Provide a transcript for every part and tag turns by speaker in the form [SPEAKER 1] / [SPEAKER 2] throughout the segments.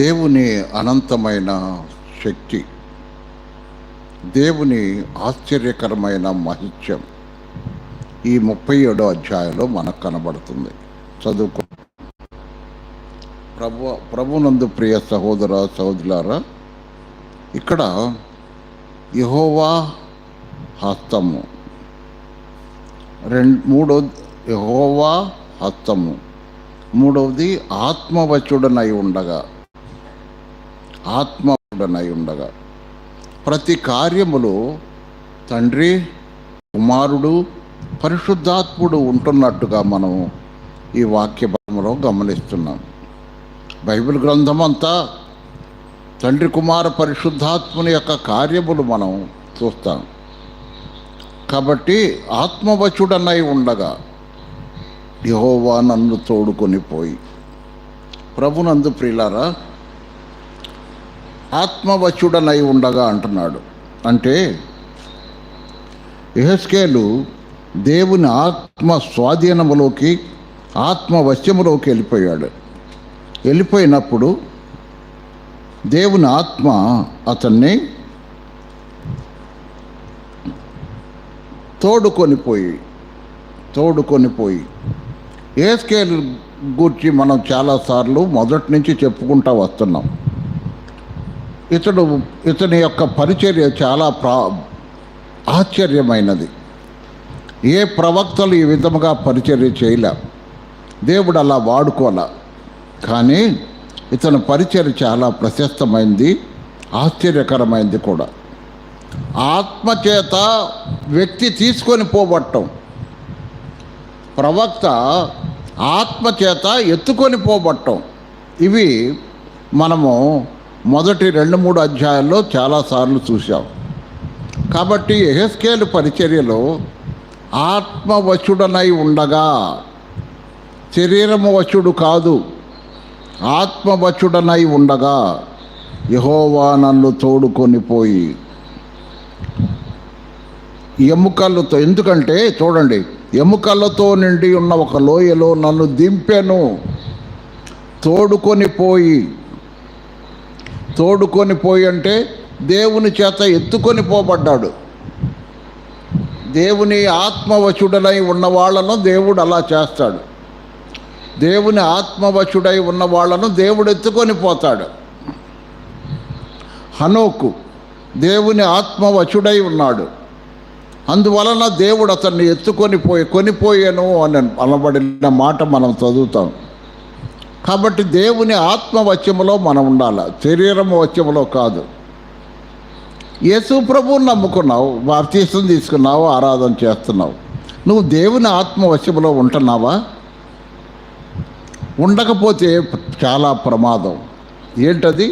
[SPEAKER 1] దేవుని అనంతమైన శక్తి దేవుని ఆశ్చర్యకరమైన మహిత్యం ఈ ముప్పై ఏడో అధ్యాయంలో మనకు కనబడుతుంది చదువుకో ప్రభు ప్రభునందు ప్రియ సహోదర సహోదరులారా ఇక్కడ యహోవా హస్తము రెండు మూడో యహోవా హస్తము మూడవది ఆత్మవచుడనై ఉండగా ఆత్మడనై ఉండగా ప్రతి కార్యములో తండ్రి కుమారుడు పరిశుద్ధాత్ముడు ఉంటున్నట్టుగా మనం ఈ వాక్య భాగంలో గమనిస్తున్నాం బైబిల్ గ్రంథం అంతా తండ్రి కుమార పరిశుద్ధాత్ముని యొక్క కార్యములు మనం చూస్తాం కాబట్టి ఆత్మవచుడనై ఉండగా యహోవా నన్ను తోడుకొని పోయి ప్రభునందు ప్రిలారా ఆత్మవచ్చుడనై ఉండగా అంటున్నాడు అంటే యహస్కేలు దేవుని ఆత్మ స్వాధీనములోకి ఆత్మవశ్యములోకి వెళ్ళిపోయాడు వెళ్ళిపోయినప్పుడు దేవుని ఆత్మ అతన్ని పోయి తోడుకొనిపోయి ఏ స్కేల్ గురించి మనం చాలాసార్లు మొదటి నుంచి చెప్పుకుంటూ వస్తున్నాం ఇతడు ఇతని యొక్క పరిచర్య చాలా ప్రా ఆశ్చర్యమైనది ఏ ప్రవక్తలు ఈ విధముగా పరిచర్య చేయలే దేవుడు అలా వాడుకోలే కానీ ఇతని పరిచర్య చాలా ప్రశస్తమైంది ఆశ్చర్యకరమైంది కూడా ఆత్మచేత వ్యక్తి తీసుకొని పోబట్టం ప్రవక్త ఆత్మచేత ఎత్తుకొని పోబట్టం ఇవి మనము మొదటి రెండు మూడు అధ్యాయాల్లో చాలాసార్లు చూశాం కాబట్టి ఎహెస్కేలు పరిచర్యలో ఆత్మవశుడనై ఉండగా శరీరము వశుడు కాదు ఆత్మవశుడనై ఉండగా యహోవా నన్ను తోడుకొనిపోయి ఎముకలతో ఎందుకంటే చూడండి ఎముకలతో నిండి ఉన్న ఒక లోయలో నన్ను దింపెను తోడుకొని పోయి తోడుకొని పోయి అంటే దేవుని చేత ఎత్తుకొని పోబడ్డాడు దేవుని ఆత్మవచుడనై ఉన్న వాళ్ళను దేవుడు అలా చేస్తాడు దేవుని ఆత్మవచుడై ఉన్న వాళ్ళను దేవుడు ఎత్తుకొని పోతాడు హనోకు దేవుని ఆత్మవచుడై ఉన్నాడు అందువలన దేవుడు అతన్ని ఎత్తుకొని పోయి కొనిపోయాను అని అనబడిన మాట మనం చదువుతాం కాబట్టి దేవుని ఆత్మ మనం ఉండాలి శరీరం వచ్యములో కాదు యేసు ప్రభువుని నమ్ముకున్నావు బాప్తీసం తీసుకున్నావు ఆరాధన చేస్తున్నావు నువ్వు దేవుని ఆత్మ ఉంటున్నావా ఉండకపోతే చాలా ప్రమాదం ఏంటది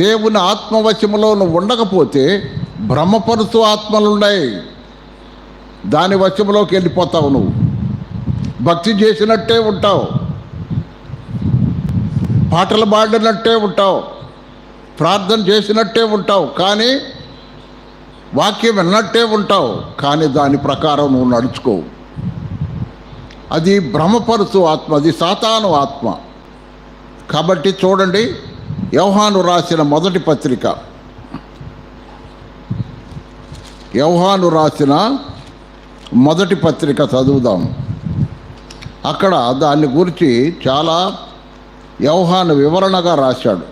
[SPEAKER 1] దేవుని ఆత్మవశ్యములో నువ్వు ఉండకపోతే బ్రహ్మపరుసు ఆత్మలు ఉన్నాయి దాని వశ్యములోకి వెళ్ళిపోతావు నువ్వు భక్తి చేసినట్టే ఉంటావు పాటలు పాడినట్టే ఉంటావు ప్రార్థన చేసినట్టే ఉంటావు కానీ వాక్యం విన్నట్టే ఉంటావు కానీ దాని ప్రకారం నువ్వు నడుచుకోవు అది భ్రమపరుచు ఆత్మ అది సాతాను ఆత్మ కాబట్టి చూడండి యౌహాను రాసిన మొదటి పత్రిక యౌహాను రాసిన మొదటి పత్రిక చదువుదాం అక్కడ దాన్ని గురించి చాలా యవహాను వివరణగా రాశాడు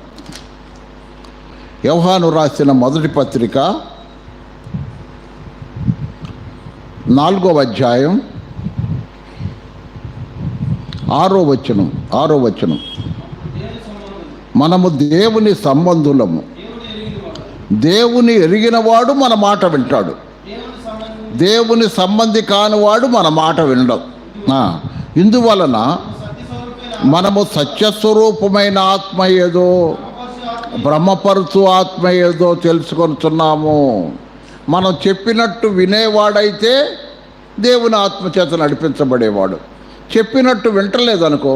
[SPEAKER 1] యవహాను రాసిన మొదటి పత్రిక నాలుగో అధ్యాయం ఆరో వచనం ఆరో వచనం మనము దేవుని సంబంధులము దేవుని ఎరిగినవాడు మన మాట వింటాడు దేవుని సంబంధి కానివాడు మన మాట వినడం ఇందువలన మనము సత్యస్వరూపమైన ఆత్మ ఏదో బ్రహ్మపరుచు ఆత్మ ఏదో తెలుసుకొనుచున్నాము మనం చెప్పినట్టు వినేవాడైతే దేవుని ఆత్మ చేత నడిపించబడేవాడు చెప్పినట్టు వింటలేదనుకో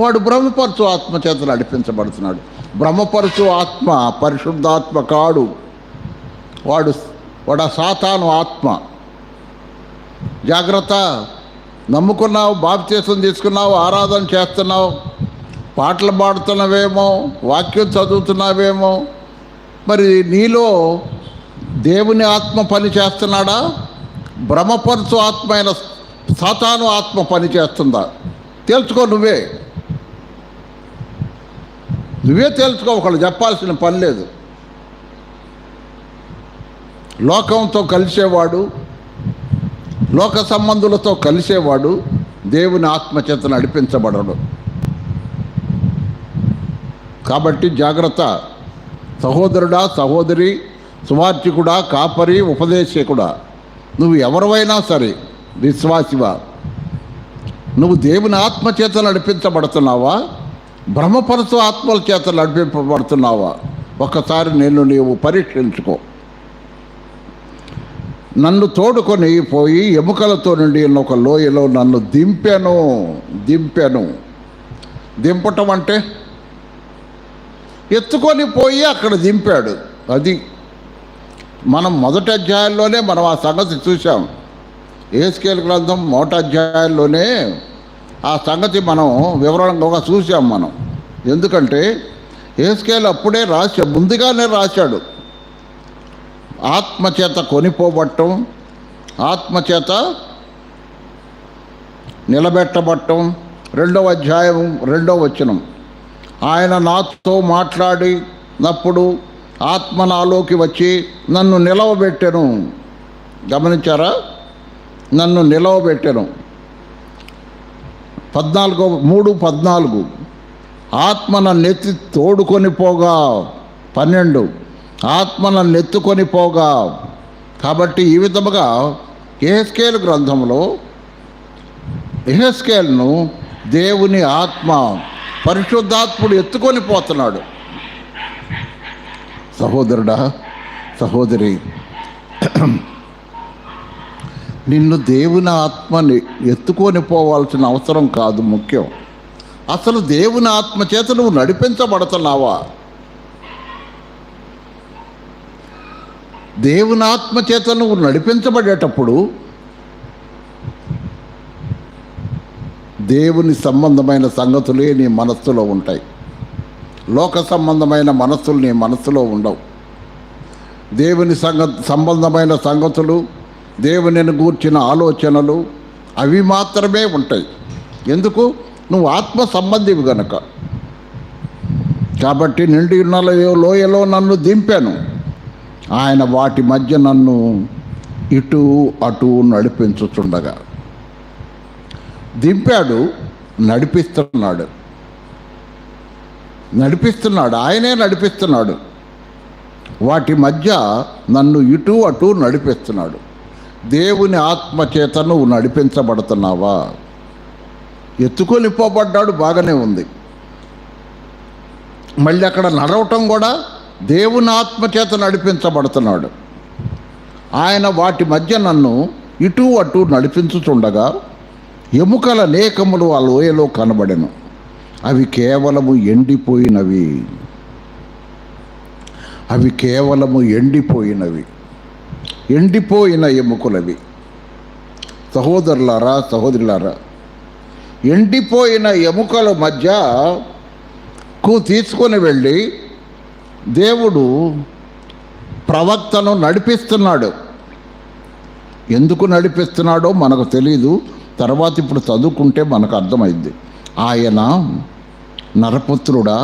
[SPEAKER 1] వాడు బ్రహ్మపరుచు ఆత్మ చేత నడిపించబడుతున్నాడు బ్రహ్మపరుచు ఆత్మ పరిశుద్ధాత్మ కాడు వాడు వాడు సాతాను ఆత్మ జాగ్రత్త నమ్ముకున్నావు బాప్తీసం తీసుకున్నావు ఆరాధన చేస్తున్నావు పాటలు పాడుతున్నవేమో వాక్యం చదువుతున్నావేమో మరి నీలో దేవుని ఆత్మ పని చేస్తున్నాడా బ్రహ్మపరుసు ఆత్మ అయిన సాతాను ఆత్మ పని చేస్తుందా తెలుసుకో నువ్వే నువ్వే తెలుసుకో ఒకళ్ళు చెప్పాల్సిన పని లేదు లోకంతో కలిసేవాడు లోక సంబంధులతో కలిసేవాడు దేవుని ఆత్మచేత నడిపించబడడు కాబట్టి జాగ్రత్త సహోదరుడా సహోదరి సువార్చికుడా కాపరి ఉపదేశకుడా నువ్వు ఎవరివైనా సరే విశ్వాసివా నువ్వు దేవుని ఆత్మచేత నడిపించబడుతున్నావా భ్రమపరచు ఆత్మల చేత నడిపింపబడుతున్నావా ఒక్కసారి నేను నీవు పరీక్షించుకో నన్ను తోడుకొని పోయి ఎముకలతో నుండి ఒక లోయలో నన్ను దింపాను దింపాను దింపటం అంటే ఎత్తుకొని పోయి అక్కడ దింపాడు అది మనం మొదటి అధ్యాయంలోనే మనం ఆ సంగతి చూసాం ఏస్కేల్ గ్రంథం మొదటి అధ్యాయంలోనే ఆ సంగతి మనం వివరంగా చూసాం మనం ఎందుకంటే ఏస్కేల్ అప్పుడే రాశా ముందుగానే రాశాడు ఆత్మచేత కొనిపోబట్టం ఆత్మచేత నిలబెట్టబట్టం రెండవ అధ్యాయం రెండవ వచనం ఆయన నాతో మాట్లాడినప్పుడు ఆత్మ నాలోకి వచ్చి నన్ను నిలవబెట్టెను గమనించారా నన్ను నిలవబెట్టెను పద్నాలుగో మూడు పద్నాలుగు ఆత్మ నన్ను ఎత్తి తోడుకొని పోగా పన్నెండు ఆత్మను నెత్తుకొని ఎత్తుకొని పోగా కాబట్టి ఈ విధముగా ఎహెస్కేల్ గ్రంథంలో ఎహెస్కేల్ను దేవుని ఆత్మ పరిశుద్ధాత్ముడు ఎత్తుకొని పోతున్నాడు సహోదరుడా సహోదరి నిన్ను దేవుని ఆత్మని ఎత్తుకొని పోవాల్సిన అవసరం కాదు ముఖ్యం అసలు దేవుని ఆత్మ చేత నువ్వు నడిపించబడుతున్నావా దేవుని చేత నువ్వు నడిపించబడేటప్పుడు దేవుని సంబంధమైన సంగతులే నీ మనస్సులో ఉంటాయి లోక సంబంధమైన మనస్సులు నీ మనస్సులో ఉండవు దేవుని సంగ సంబంధమైన సంగతులు దేవునిని గూర్చిన ఆలోచనలు అవి మాత్రమే ఉంటాయి ఎందుకు నువ్వు ఆత్మ సంబంధివి గనక కాబట్టి నిండి ఉన్న లోయలో నన్ను దింపాను ఆయన వాటి మధ్య నన్ను ఇటు అటు నడిపించుతుండగా దింపాడు నడిపిస్తున్నాడు నడిపిస్తున్నాడు ఆయనే నడిపిస్తున్నాడు వాటి మధ్య నన్ను ఇటు అటు నడిపిస్తున్నాడు దేవుని చేత నువ్వు నడిపించబడుతున్నావా ఎత్తుకొని పోబడ్డాడు బాగానే ఉంది మళ్ళీ అక్కడ నడవటం కూడా దేవుని చేత నడిపించబడుతున్నాడు ఆయన వాటి మధ్య నన్ను ఇటు అటు నడిపించుచుండగా ఎముకల లేఖములు ఆ లోయలో కనబడెను అవి కేవలము ఎండిపోయినవి అవి కేవలము ఎండిపోయినవి ఎండిపోయిన ఎముకలవి సహోదరులారా సహోదరులారా ఎండిపోయిన ఎముకల మధ్య కు తీసుకొని వెళ్ళి దేవుడు ప్రవక్తను నడిపిస్తున్నాడు ఎందుకు నడిపిస్తున్నాడో మనకు తెలీదు తర్వాత ఇప్పుడు చదువుకుంటే మనకు అర్థమైంది ఆయన నరపుత్రుడా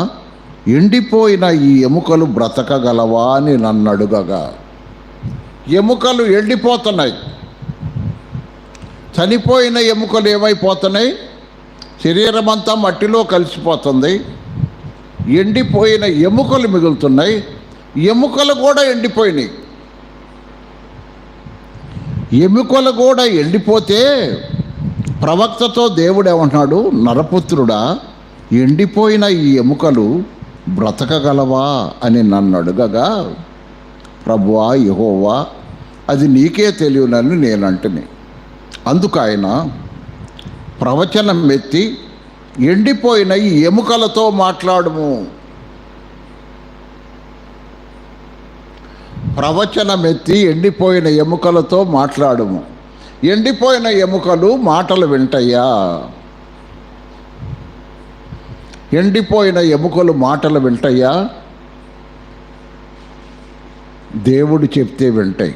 [SPEAKER 1] ఎండిపోయిన ఈ ఎముకలు బ్రతకగలవా అని నన్ను అడుగగా ఎముకలు ఎండిపోతున్నాయి చనిపోయిన ఎముకలు ఏమైపోతున్నాయి శరీరం అంతా మట్టిలో కలిసిపోతుంది ఎండిపోయిన ఎముకలు మిగులుతున్నాయి ఎముకలు కూడా ఎండిపోయినాయి ఎముకలు కూడా ఎండిపోతే ప్రవక్తతో దేవుడు ఏమంటున్నాడు నరపుత్రుడా ఎండిపోయిన ఈ ఎముకలు బ్రతకగలవా అని నన్ను అడుగగా ప్రభువా యహోవా అది నీకే తెలియనని నేనంటుని అందుకు ఆయన ప్రవచనం ఎత్తి ఎండిపోయిన ఎముకలతో మాట్లాడుము ప్రవచనమెత్తి ఎండిపోయిన ఎముకలతో మాట్లాడుము ఎండిపోయిన ఎముకలు మాటలు వింటయ్యా ఎండిపోయిన ఎముకలు మాటలు వింటయ్యా దేవుడు చెప్తే వింటాయి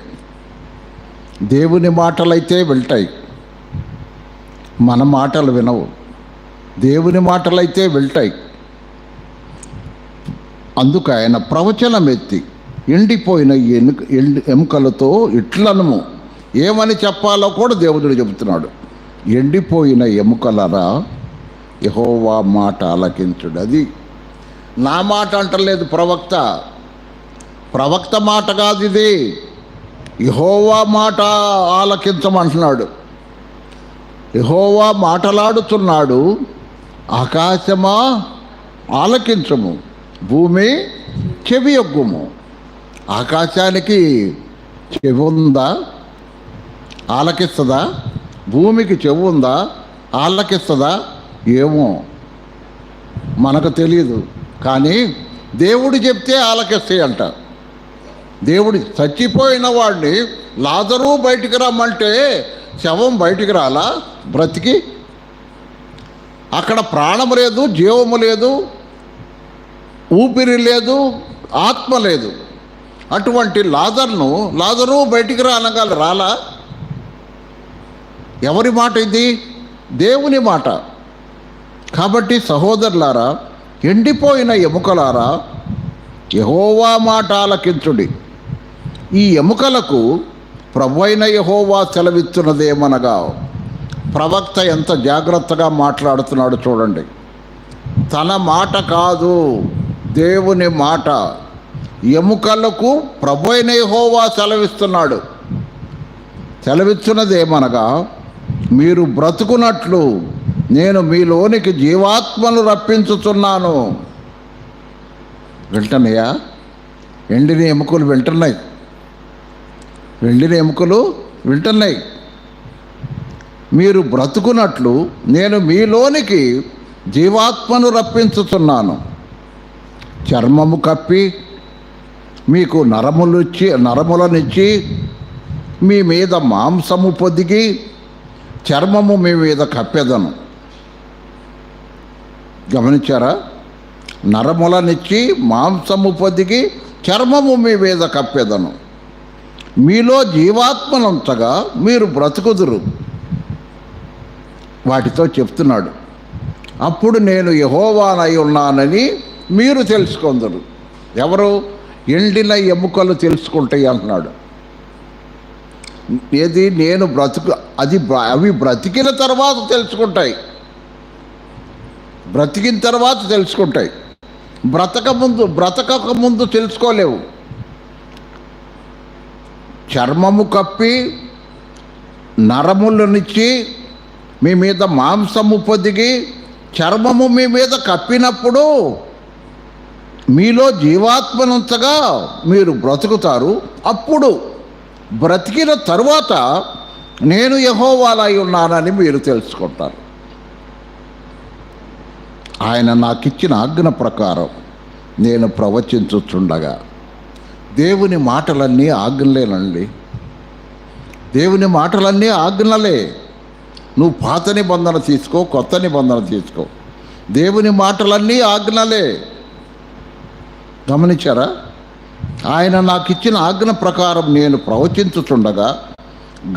[SPEAKER 1] దేవుని మాటలైతే వింటాయి మన మాటలు వినవు దేవుని మాటలైతే వెళ్తాయి అందుకు ఆయన ప్రవచనం ఎత్తి ఎండిపోయిన ఎండి ఎముకలతో ఇట్లనము ఏమని చెప్పాలో కూడా దేవుడు చెబుతున్నాడు ఎండిపోయిన ఎముకలరా యహోవా మాట ఆలకించుడు అది నా మాట అంటలేదు ప్రవక్త ప్రవక్త మాట కాదు ఇది యహోవా మాట ఆలకించమంటున్నాడు యహోవా మాటలాడుతున్నాడు ఆకాశమా ఆలకించము భూమి చెవి చెవియొగ్గుము ఆకాశానికి చెవి ఉందా ఆలకిస్తుందా భూమికి చెవి ఉందా ఆలకిస్తుందా ఏమో మనకు తెలియదు కానీ దేవుడు చెప్తే ఆలకిస్తాయి అంట దేవుడు చచ్చిపోయిన వాడిని లాదరూ బయటికి రమ్మంటే శవం బయటికి రాలా బ్రతికి అక్కడ ప్రాణం లేదు జీవము లేదు ఊపిరి లేదు ఆత్మ లేదు అటువంటి లాదర్ను లాదరు బయటికి రా అనగా రాలా ఎవరి మాట ఇది దేవుని మాట కాబట్టి సహోదరులారా ఎండిపోయిన ఎముకలారా యహోవా మాట ఆలకించుడి ఈ ఎముకలకు ప్రభు అయిన యహోవా సెలవిస్తున్నదేమనగా ప్రవక్త ఎంత జాగ్రత్తగా మాట్లాడుతున్నాడు చూడండి తన మాట కాదు దేవుని మాట ఎముకలకు ప్రభు అయిన యహోవా సెలవిస్తున్నాడు ఏమనగా మీరు బ్రతుకున్నట్లు నేను మీలోనికి జీవాత్మను రప్పించుతున్నాను వెంటనయ్యా ఎండిన ఎముకలు వింటున్నాయి ఎండిన ఎముకలు వింటున్నాయి మీరు బ్రతుకున్నట్లు నేను మీలోనికి జీవాత్మను రప్పించుతున్నాను చర్మము కప్పి మీకు ఇచ్చి నరములనిచ్చి మీ మీద మాంసము పొదిగి చర్మము మీ మీద కప్పెదను గమనించారా నరములనిచ్చి మాంసము పొదిగి చర్మము మీ మీద కప్పెదను మీలో జీవాత్మలంతగా మీరు బ్రతుకుదురు వాటితో చెప్తున్నాడు అప్పుడు నేను యహోవానై ఉన్నానని మీరు తెలుసుకుందరు ఎవరు ఎండిన ఎముకలు తెలుసుకుంటాయి అంటున్నాడు ఏది నేను బ్రతుకు అది అవి బ్రతికిన తర్వాత తెలుసుకుంటాయి బ్రతికిన తర్వాత తెలుసుకుంటాయి బ్రతక ముందు బ్రతకక ముందు తెలుసుకోలేవు చర్మము కప్పి నరములనిచ్చి మీ మీద మాంసము పొదిగి చర్మము మీ మీద కప్పినప్పుడు మీలో జీవాత్మనంతగా మీరు బ్రతుకుతారు అప్పుడు బ్రతికిన తరువాత నేను యహోవాలై ఉన్నానని మీరు తెలుసుకుంటారు ఆయన నాకు ఇచ్చిన ఆజ్ఞ ప్రకారం నేను ప్రవచించుచుండగా దేవుని మాటలన్నీ ఆజ్ఞలేనండి దేవుని మాటలన్నీ ఆజ్ఞలే నువ్వు పాత నిబంధన తీసుకో కొత్త నిబంధన తీసుకో దేవుని మాటలన్నీ ఆజ్ఞలే గమనించారా ఆయన నాకు ఇచ్చిన ఆజ్ఞ ప్రకారం నేను ప్రవచించుచుండగా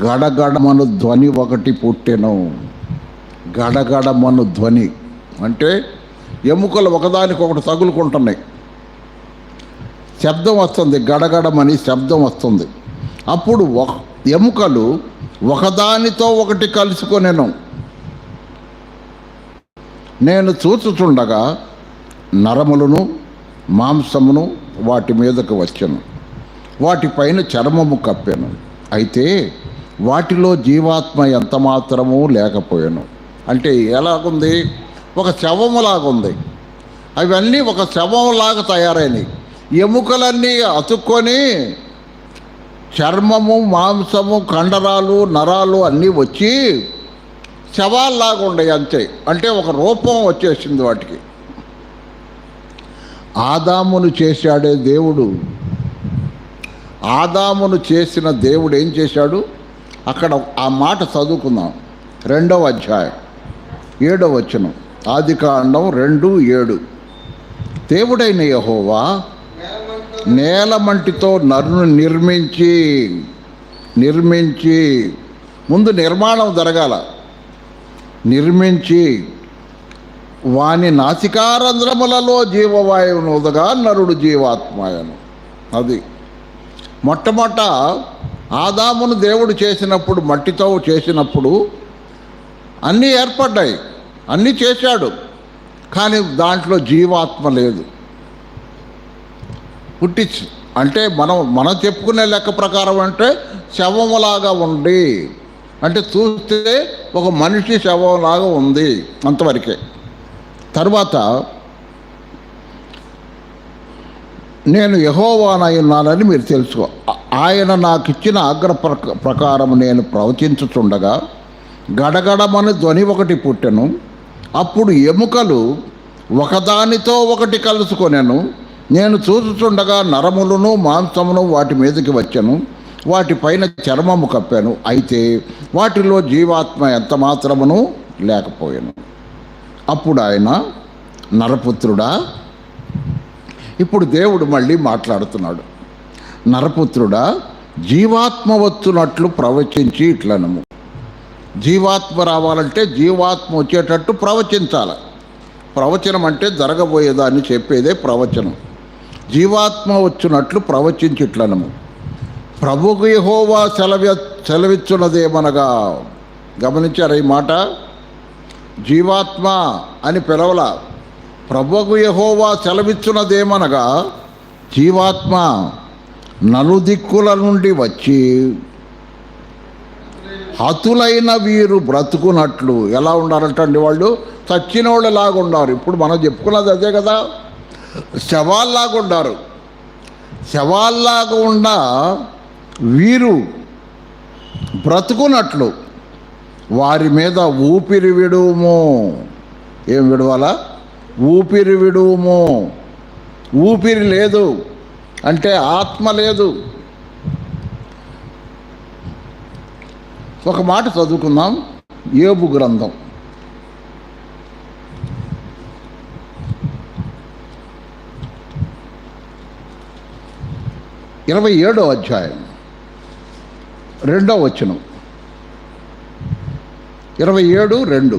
[SPEAKER 1] గడగడమను ధ్వని ఒకటి పుట్టెను గడగడమను ధ్వని అంటే ఎముకలు ఒకదానికొకటి తగులుకుంటున్నాయి శబ్దం వస్తుంది గడగడమని శబ్దం వస్తుంది అప్పుడు ఎముకలు ఒకదానితో ఒకటి కలుసుకొనెను నేను చూచుచుండగా నరములను మాంసమును వాటి మీదకు వచ్చాను వాటిపైన చర్మము కప్పాను అయితే వాటిలో జీవాత్మ ఎంత మాత్రమూ లేకపోయాను అంటే ఎలాగుంది ఒక శవములాగుంది అవన్నీ ఒక శవంలాగా తయారైనవి ఎముకలన్నీ అతుక్కొని చర్మము మాంసము కండరాలు నరాలు అన్నీ వచ్చి శవాల్లాగా ఉండే అంతే అంటే ఒక రూపం వచ్చేసింది వాటికి ఆదామును చేశాడే దేవుడు ఆదామును చేసిన దేవుడు ఏం చేశాడు అక్కడ ఆ మాట చదువుకుందాం రెండవ అధ్యాయం ఏడవ వచనం ఆది కాండం రెండు ఏడు దేవుడైన యహోవా నేలమంటితో నరును నిర్మించి నిర్మించి ముందు నిర్మాణం జరగాల నిర్మించి వాని నాసికారంధ్రములలో జీవవాయువును ఉదగా నరుడు జీవాత్మాయను అది మొట్టమొట్ట ఆదామును దేవుడు చేసినప్పుడు మట్టితో చేసినప్పుడు అన్నీ ఏర్పడ్డాయి అన్నీ చేశాడు కానీ దాంట్లో జీవాత్మ లేదు పుట్టించు అంటే మనం మనం చెప్పుకునే లెక్క ప్రకారం అంటే శవములాగా ఉండి అంటే చూస్తే ఒక మనిషి శవంలాగా ఉంది అంతవరకే తర్వాత నేను ఉన్నానని మీరు తెలుసుకో ఆయన నాకు ఇచ్చిన ఆగ్ర ప్రకారం నేను ప్రవచించుచుండగా గడగడమని ధ్వని ఒకటి పుట్టెను అప్పుడు ఎముకలు ఒకదానితో ఒకటి కలుసుకొనెను నేను చూచుచుండగా నరములను మాంసమును వాటి మీదకి వచ్చాను వాటిపైన చర్మము కప్పాను అయితే వాటిలో జీవాత్మ ఎంత మాత్రమును లేకపోయాను అప్పుడు ఆయన నరపుత్రుడా ఇప్పుడు దేవుడు మళ్ళీ మాట్లాడుతున్నాడు నరపుత్రుడా జీవాత్మ వచ్చునట్లు ప్రవచించి ఇట్లనము జీవాత్మ రావాలంటే జీవాత్మ వచ్చేటట్టు ప్రవచించాలి ప్రవచనం అంటే జరగబోయేదాన్ని చెప్పేదే ప్రవచనం జీవాత్మ వచ్చినట్లు ప్రవచించిట్లను ప్రభుకు యహోవా సెలవి సెలవిచ్చున్నదేమనగా గమనించారు ఈ మాట జీవాత్మ అని పిలవల ప్రభుకు యహోవా సెలవిచ్చున్నదేమనగా జీవాత్మ నలుదిక్కుల నుండి వచ్చి హతులైన వీరు బ్రతుకున్నట్లు ఎలా ఉండాలంటండి వాళ్ళు చచ్చిన వాళ్ళు ఎలాగ ఉన్నారు ఇప్పుడు మనం చెప్పుకున్నది అదే కదా శవాల్లాగా ఉండారు శవాల్లాగా ఉండ వీరు బ్రతుకున్నట్లు వారి మీద ఊపిరి విడుము ఏం విడవాలా ఊపిరి విడుము ఊపిరి లేదు అంటే ఆత్మ లేదు ఒక మాట చదువుకుందాం ఏబు గ్రంథం ఇరవై ఏడో అధ్యాయం రెండో వచనం ఇరవై ఏడు రెండు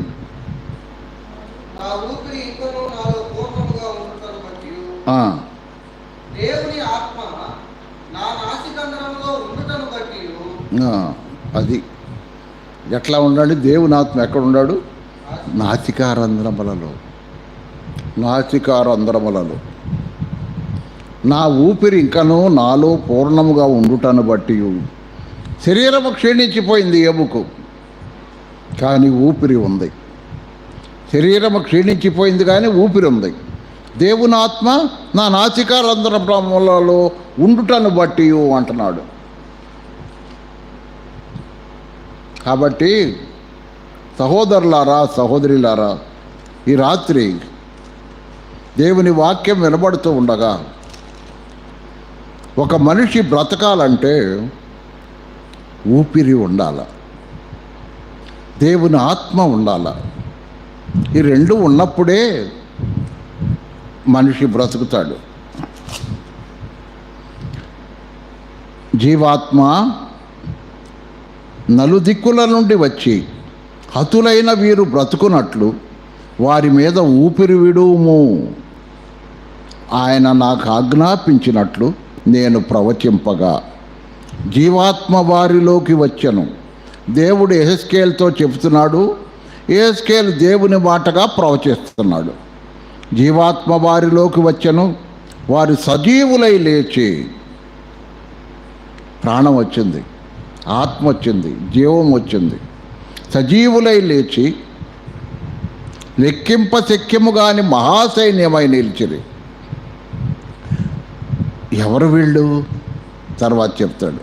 [SPEAKER 1] అది ఎట్లా ఉండండి దేవుని ఆత్మ ఎక్కడ ఉన్నాడు నాసికారంధ్రములలో నాసికారంధ్రములలో నా ఊపిరి ఇంకనూ నాలో పూర్ణముగా ఉండుటను బట్టి శరీరము క్షీణించిపోయింది ఎముకు కానీ ఊపిరి ఉంది శరీరము క్షీణించిపోయింది కానీ ఊపిరి ఉంది దేవుని ఆత్మ నా నాసికారంధ్ర బ్రహ్మలలో ఉండుటను బట్టి అంటున్నాడు కాబట్టి సహోదరులారా సహోదరులారా ఈ రాత్రి దేవుని వాక్యం వినబడుతూ ఉండగా ఒక మనిషి బ్రతకాలంటే ఊపిరి ఉండాల దేవుని ఆత్మ ఉండాల ఈ రెండు ఉన్నప్పుడే మనిషి బ్రతుకుతాడు జీవాత్మ నలుదిక్కుల నుండి వచ్చి హతులైన వీరు బ్రతుకున్నట్లు వారి మీద ఊపిరి విడుము ఆయన నాకు ఆజ్ఞాపించినట్లు నేను ప్రవచింపగా జీవాత్మ వారిలోకి వచ్చను దేవుడు ఎహెస్కేల్తో చెబుతున్నాడు ఎహెస్కేల్ దేవుని మాటగా ప్రవచిస్తున్నాడు జీవాత్మ వారిలోకి వచ్చను వారు సజీవులై లేచి ప్రాణం వచ్చింది ఆత్మ వచ్చింది జీవం వచ్చింది సజీవులై లేచి లెక్కింప శక్యము కాని మహాసైన్యమై నిలిచింది ఎవరు వీళ్ళు తర్వాత చెప్తాడు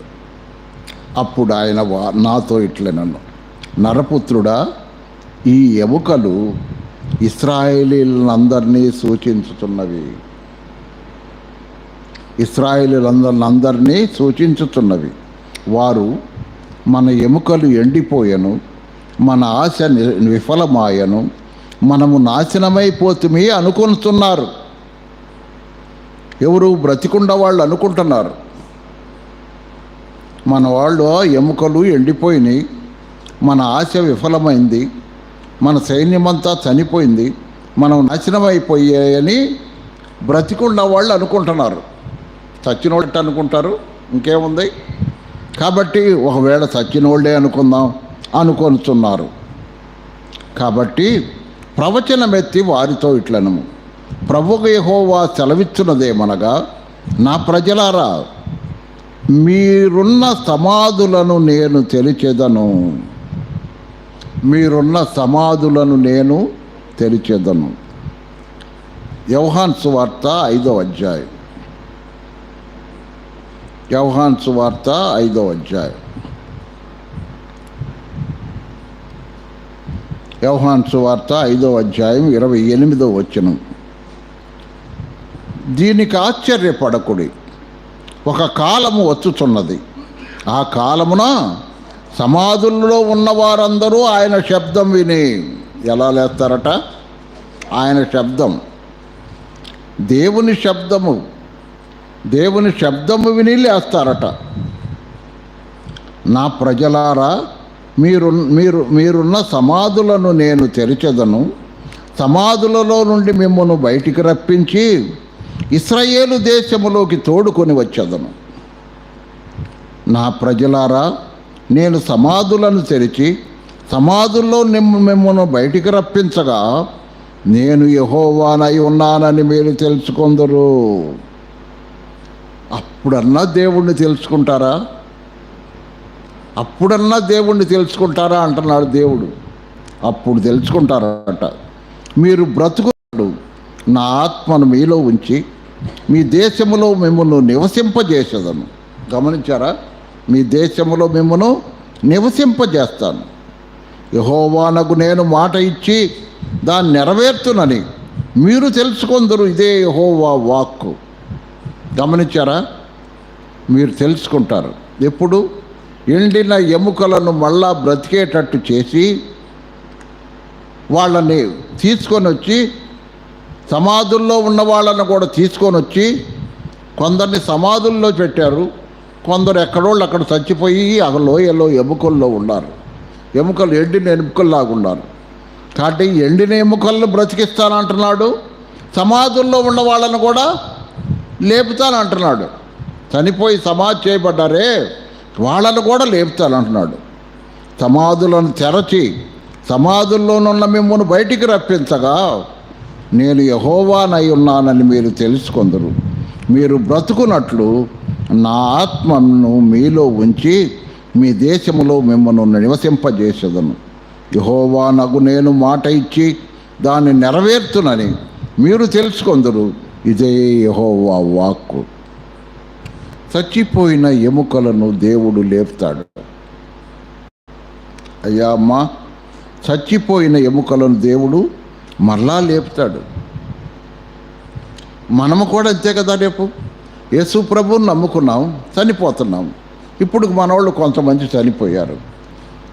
[SPEAKER 1] అప్పుడు ఆయన నాతో ఇట్లే నన్ను నరపుత్రుడా ఈ ఎముకలు ఇస్రాయేలీలందరినీ సూచించుతున్నవి ఇస్రాయేలీలందరినీ సూచించుతున్నవి వారు మన ఎముకలు ఎండిపోయను మన ఆశ విఫలమాయను మనము నాశనమైపోతుమే అనుకుంటున్నారు ఎవరు బ్రతికుండ వాళ్ళు అనుకుంటున్నారు మన వాళ్ళు ఎముకలు ఎండిపోయినాయి మన ఆశ విఫలమైంది మన సైన్యమంతా చనిపోయింది మనం నాశనమైపోయాయని బ్రతికున్న వాళ్ళు అనుకుంటున్నారు చచ్చిన వాళ్ళు అనుకుంటారు ఇంకేముంది కాబట్టి ఒకవేళ చచ్చిన వాళ్ళే అనుకుందాం అనుకొనుతున్నారు కాబట్టి ప్రవచనమెత్తి వారితో ఇట్లనము ప్రభుకు యహోవా సెలవిచ్చినదేమనగా నా ప్రజలారా మీరున్న సమాధులను నేను తెలిచెదను మీరున్న సమాధులను నేను తెరిచెదను యవహాన్సు వార్త ఐదో అధ్యాయం యవహాన్సు వార్త ఐదో అధ్యాయం యవహాన్సు వార్త ఐదో అధ్యాయం ఇరవై ఎనిమిదో వచ్చినం దీనికి ఆశ్చర్యపడకుడి ఒక కాలము వచ్చుచున్నది ఆ కాలమున సమాధుల్లో ఉన్నవారందరూ ఆయన శబ్దం విని ఎలా లేస్తారట ఆయన శబ్దం దేవుని శబ్దము దేవుని శబ్దము విని లేస్తారట నా ప్రజలారా మీరు మీరు మీరున్న సమాధులను నేను తెరిచెదను సమాధులలో నుండి మిమ్మల్ని బయటికి రప్పించి ఇస్రాయేలు దేశములోకి తోడుకొని వచ్చేదను నా ప్రజలారా నేను సమాధులను తెరిచి సమాధుల్లో మిమ్మను బయటికి రప్పించగా నేను యహోవానై ఉన్నానని మీరు తెలుసుకుందరు అప్పుడన్నా దేవుణ్ణి తెలుసుకుంటారా అప్పుడన్నా దేవుణ్ణి తెలుసుకుంటారా అంటున్నాడు దేవుడు అప్పుడు తెలుసుకుంటారట మీరు బ్రతుకున్నాడు నా ఆత్మను మీలో ఉంచి మీ దేశములో మిమ్మల్ని నివసింపజేసేదను గమనించారా మీ దేశములో మిమ్మను నివసింపజేస్తాను యహోవానకు నేను మాట ఇచ్చి దాన్ని నెరవేర్తునని మీరు తెలుసుకుందరు ఇదే యహోవా వాక్కు గమనించారా మీరు తెలుసుకుంటారు ఎప్పుడు ఎండిన ఎముకలను మళ్ళా బ్రతికేటట్టు చేసి వాళ్ళని తీసుకొని వచ్చి సమాధుల్లో ఉన్న వాళ్ళను కూడా తీసుకొని వచ్చి కొందరిని సమాధుల్లో పెట్టారు కొందరు ఎక్కడోళ్ళు అక్కడ చచ్చిపోయి ఆ లోయలో ఎముకల్లో ఉన్నారు ఎముకలు ఎండిన ఎముకల్లాగున్నారు కాబట్టి ఎండిన ఎముకలను బ్రతికిస్తానంటున్నాడు సమాధుల్లో ఉన్న వాళ్ళను కూడా లేపుతానంటున్నాడు చనిపోయి సమాధి చేయబడ్డారే వాళ్ళను కూడా లేపుతానంటున్నాడు సమాధులను తెరచి సమాధుల్లోనున్న మిమ్మల్ని బయటికి రప్పించగా నేను యహోవానై ఉన్నానని మీరు తెలుసుకుందరు మీరు బ్రతుకున్నట్లు నా ఆత్మను మీలో ఉంచి మీ దేశములో మిమ్మల్ని నివసింపజేసేదను యహోవా నగు నేను మాట ఇచ్చి దాన్ని నెరవేర్తునని మీరు తెలుసుకుందరు ఇదే యహోవా వాక్కు చచ్చిపోయిన ఎముకలను దేవుడు లేపుతాడు అయ్యా అమ్మ చచ్చిపోయిన ఎముకలను దేవుడు మరలా లేపుతాడు మనము కూడా అంతే కదా రేపు యేసు ప్రభుని నమ్ముకున్నాం చనిపోతున్నాం ఇప్పుడు మనవాళ్ళు కొంతమంది చనిపోయారు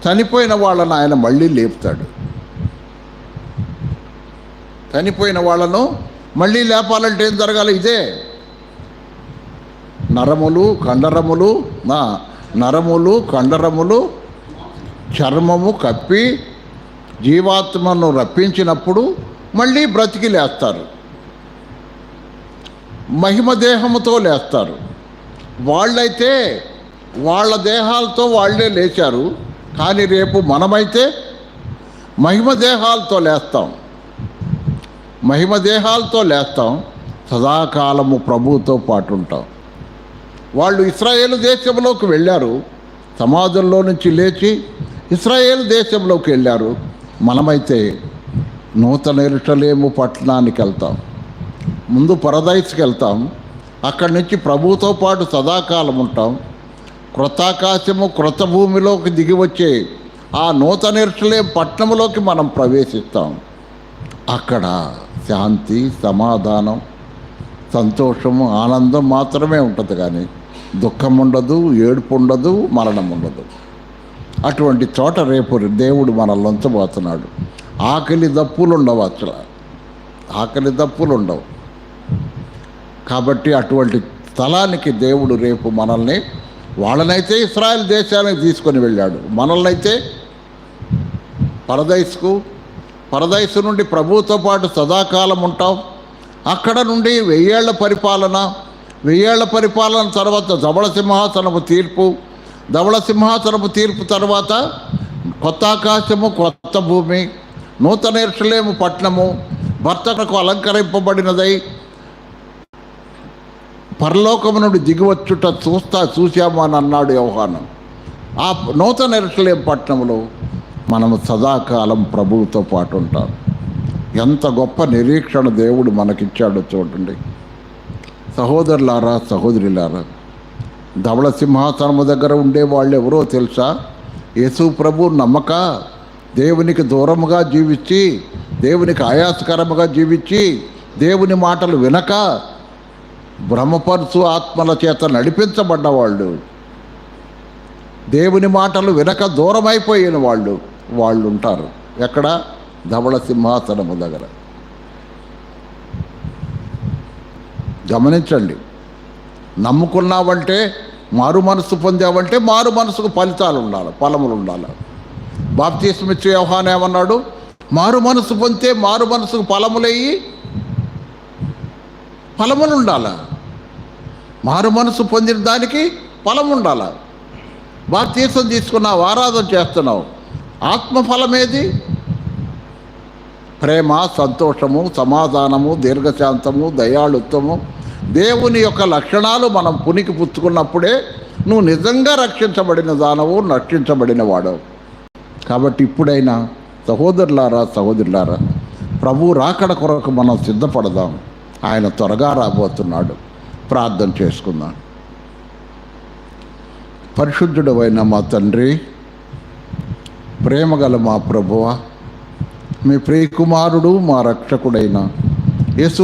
[SPEAKER 1] చనిపోయిన వాళ్ళను ఆయన మళ్ళీ లేపుతాడు చనిపోయిన వాళ్ళను మళ్ళీ లేపాలంటే ఏం జరగాలి ఇదే నరములు కండరములు నరములు కండరములు చర్మము కప్పి జీవాత్మను రప్పించినప్పుడు మళ్ళీ బ్రతికి లేస్తారు మహిమ దేహముతో లేస్తారు వాళ్ళైతే వాళ్ళ దేహాలతో వాళ్ళే లేచారు కానీ రేపు మనమైతే మహిమ దేహాలతో లేస్తాం మహిమ దేహాలతో లేస్తాం సదాకాలము ప్రభువుతో పాటు ఉంటాం వాళ్ళు ఇస్రాయేల్ దేశంలోకి వెళ్ళారు సమాజంలో నుంచి లేచి ఇస్రాయేల్ దేశంలోకి వెళ్ళారు మనమైతే నూతన ఇరుటలేము పట్టణానికి వెళ్తాం ముందు పరదైస్కి వెళ్తాం అక్కడి నుంచి ప్రభుతో పాటు సదాకాలం ఉంటాం కృతాకాశము కృత భూమిలోకి దిగి వచ్చే ఆ నూతన ఎరుటలేం పట్టణంలోకి మనం ప్రవేశిస్తాం అక్కడ శాంతి సమాధానం సంతోషము ఆనందం మాత్రమే ఉంటుంది కానీ దుఃఖం ఉండదు ఏడుపు ఉండదు మరణం ఉండదు అటువంటి చోట రేపు దేవుడు మనల్ని ఉంచబోతున్నాడు ఆకలి దప్పులు ఉండవు అసలు ఆకలి దప్పులు ఉండవు కాబట్టి అటువంటి స్థలానికి దేవుడు రేపు మనల్ని వాళ్ళనైతే ఇస్రాయల్ దేశానికి తీసుకొని వెళ్ళాడు మనల్నైతే పరదైస్కు పరదైసు నుండి ప్రభుతో పాటు సదాకాలం ఉంటాం అక్కడ నుండి వెయ్యేళ్ల పరిపాలన వెయ్యేళ్ల పరిపాలన తర్వాత జబల సింహాసనపు తీర్పు ధవళ తీర్పు తర్వాత కొత్త ఆకాశము కొత్త భూమి నూతన ఇర్షలేము పట్టణము భర్తకు అలంకరింపబడినదై పరలోకము నుండి దిగివచ్చుట చూస్తా చూశాము అని అన్నాడు యోహానం ఆ నూతన ఎరుసలేం పట్టణంలో మనము సదాకాలం ప్రభువుతో పాటు ఉంటాం ఎంత గొప్ప నిరీక్షణ దేవుడు మనకిచ్చాడో చూడండి సహోదరులారా సహోదరులారా ధవళ సింహాసనము దగ్గర ఉండే వాళ్ళు ఎవరో తెలుసా యేసు ప్రభు నమ్మక దేవునికి దూరముగా జీవించి దేవునికి ఆయాసకరముగా జీవించి దేవుని మాటలు వినక బ్రహ్మపరుసు ఆత్మల చేత నడిపించబడ్డవాళ్ళు దేవుని మాటలు వినక దూరమైపోయిన వాళ్ళు వాళ్ళు ఉంటారు ఎక్కడ ధవళ సింహాసనము దగ్గర గమనించండి నమ్ముకున్నావంటే మారు మనసు పొందావంటే మారు మనసుకు ఫలితాలు ఉండాలి ఫలములు ఉండాలి బాప్తీసం ఇచ్చే వ్యవహారం ఏమన్నాడు మారు మనసు పొందితే మారు మనసుకు ఫలములయ్యి ఫలములు ఉండాల మారు మనసు పొందిన దానికి ఫలం ఉండాలి బాప్తీసం తీసుకున్నావు ఆరాధన చేస్తున్నావు ఆత్మఫలమేది ప్రేమ సంతోషము సమాధానము దీర్ఘశాంతము దయాళుత్వము దేవుని యొక్క లక్షణాలు మనం పునికి పుచ్చుకున్నప్పుడే నువ్వు నిజంగా రక్షించబడిన దానవు రక్షించబడిన వాడు కాబట్టి ఇప్పుడైనా సహోదరులారా సహోదరులారా ప్రభు రాకడ కొరకు మనం సిద్ధపడదాం ఆయన త్వరగా రాబోతున్నాడు ప్రార్థన చేసుకుందాం పరిశుద్ధుడు అయిన మా తండ్రి ప్రేమగల మా ప్రభువ మీ ప్రియకుమారుడు మా రక్షకుడైన యేసు